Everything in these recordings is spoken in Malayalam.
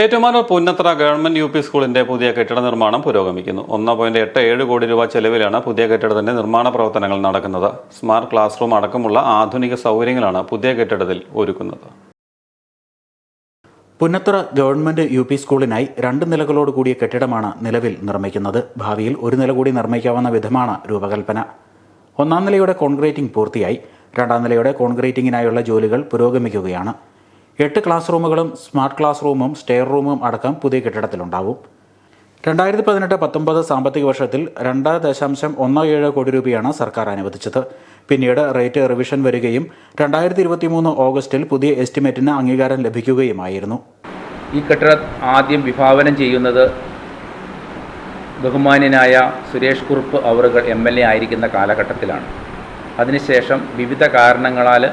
Ettumanoor Punnathra government U P സ്കൂളിന്റെ പുതിയ കെട്ടിട നിർമ്മാണം പുരോഗമിക്കുന്നു. ഒന്ന് പോയിന്റ് എട്ട് ഏഴ് കോടി രൂപ ചെലവിലാണ് പുതിയ കെട്ടിടത്തിന്റെ നിർമ്മാണ പ്രവർത്തനങ്ങൾ നടക്കുന്നത്. സ്മാർട്ട് ക്ലാസ് റൂം അടക്കമുള്ള ആധുനിക സൗകര്യങ്ങളാണ് പുതിയ കെട്ടിടത്തിൽ ഒരുക്കുന്നത്. പുന്നത്ര ഗവൺമെന്റ് യു പി സ്കൂളിനായി രണ്ട് നിലകളോട് കൂടിയ കെട്ടിടമാണ് നിലവിൽ നിർമ്മിക്കുന്നത്. ഭാവിയിൽ ഒരു നില കൂടി നിർമ്മിക്കാവുന്ന വിധമാണ് രൂപകൽപ്പന. ഒന്നാം നിലയുടെ കോൺക്രീറ്റിംഗ് പൂർത്തിയായി. രണ്ടാം നിലയുടെ കോൺക്രീറ്റിംഗിനായുള്ള ജോലികൾ പുരോഗമിക്കുകയാണ്. എട്ട് ക്ലാസ് റൂമുകളും സ്മാർട്ട് ക്ലാസ് റൂമും സ്റ്റെയർ റൂമും അടക്കം പുതിയ കെട്ടിടത്തിലുണ്ടാവും. രണ്ടായിരത്തി പതിനെട്ട് പത്തൊമ്പത് സാമ്പത്തിക വർഷത്തിൽ രണ്ട് ദശാംശം ഒന്ന് ഏഴ് കോടി രൂപയാണ് സർക്കാർ അനുവദിച്ചത്. പിന്നീട് റേറ്റ് റിവിഷൻ വരികയും രണ്ടായിരത്തി ഇരുപത്തി മൂന്ന് ഓഗസ്റ്റിൽ പുതിയ എസ്റ്റിമേറ്റിന് അംഗീകാരം ലഭിക്കുകയുമായിരുന്നു. ഈ കെട്ടിടം ആദ്യം വിഭാവനം ചെയ്യുന്നത് ബഹുമാന്യനായ സുരേഷ് കുറുപ്പ് അവറുകൾ എം എൽ എ ആയിരിക്കുന്ന കാലഘട്ടത്തിലാണ്. അതിനുശേഷം വിവിധ കാരണങ്ങളാൽ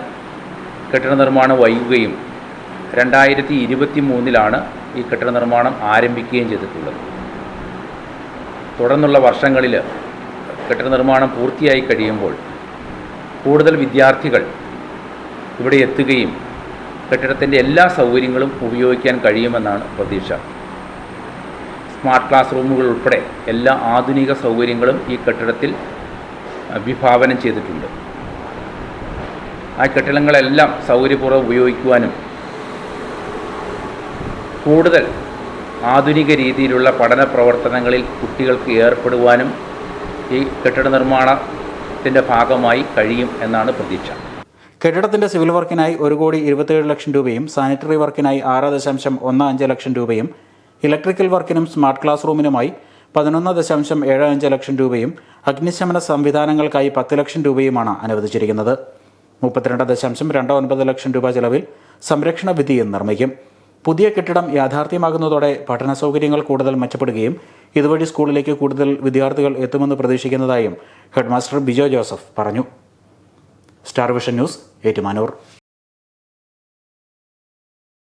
കെട്ടിട നിർമ്മാണം വൈകുകയും രണ്ടായിരത്തി ഇരുപത്തി മൂന്നിലാണ് ഈ കെട്ടിട നിർമ്മാണം ആരംഭിക്കുകയും ചെയ്തിട്ടുള്ളത്. തുടർന്നുള്ള വർഷങ്ങളിൽ കെട്ടിട നിർമ്മാണം പൂർത്തിയായി കഴിയുമ്പോൾ കൂടുതൽ വിദ്യാർത്ഥികൾ ഇവിടെ എത്തുകയും കെട്ടിടത്തിന്റെ എല്ലാ സൗകര്യങ്ങളും ഉപയോഗിക്കാൻ കഴിയുമെന്നാണ് പ്രതീക്ഷ. സ്മാർട്ട് ക്ലാസ് റൂമുകൾ ഉൾപ്പെടെ എല്ലാ ആധുനിക സൗകര്യങ്ങളും ഈ കെട്ടിടത്തിൽ വിഭാവനം ചെയ്തിട്ടുണ്ട്. ആ കെട്ടിടങ്ങളെല്ലാം സൗകര്യപൂർവം ഉപയോഗിക്കുവാനും കൂടുതൽ ആധുനിക രീതിയിലുള്ള പഠന പ്രവർത്തനങ്ങളിൽ കുട്ടികൾക്ക് ഏർപ്പെടുവാനും ഈ കെട്ടിട നിർമ്മാണത്തിന്റെ ഭാഗമായി കഴിയും എന്നാണ് പ്രതീക്ഷ. കെട്ടിടത്തിന്റെ സിവിൽ വർക്കിനായി ഒരു കോടി ഇരുപത്തിയേഴ് ലക്ഷം രൂപയും സാനിറ്ററി വർക്കിനായി ആറ് ദശാംശം ഒന്ന് അഞ്ച് ലക്ഷം രൂപയും ഇലക്ട്രിക്കൽ വർക്കിനും സ്മാർട്ട് ക്ലാസ് റൂമിനുമായി പതിനൊന്ന് ദശാംശം ഏഴ് അഞ്ച് ലക്ഷം രൂപയും അഗ്നിശമന സംവിധാനങ്ങൾക്കായി പത്ത് ലക്ഷം രൂപയുമാണ് അനുവദിച്ചിരിക്കുന്നത്. മുപ്പത്തിരണ്ട് ദശാംശം രണ്ട് ഒൻപത് ലക്ഷം രൂപ ചെലവിൽ സംരക്ഷണ വിധിയും നിർമ്മിക്കും. പുതിയ കെട്ടിടം യാഥാർത്ഥ്യമാകുന്നതോടെ പഠന സൗകര്യങ്ങൾ കൂടുതൽ മെച്ചപ്പെടുകയും ഇതുവഴി സ്കൂളിലേക്ക് കൂടുതൽ വിദ്യാർത്ഥികൾ എത്തുമെന്ന് പ്രതീക്ഷിക്കുന്നതായും ഹെഡ്മാസ്റ്റർ ബിജോ ജോസഫ് പറഞ്ഞു. Star vision news Ettumanoor.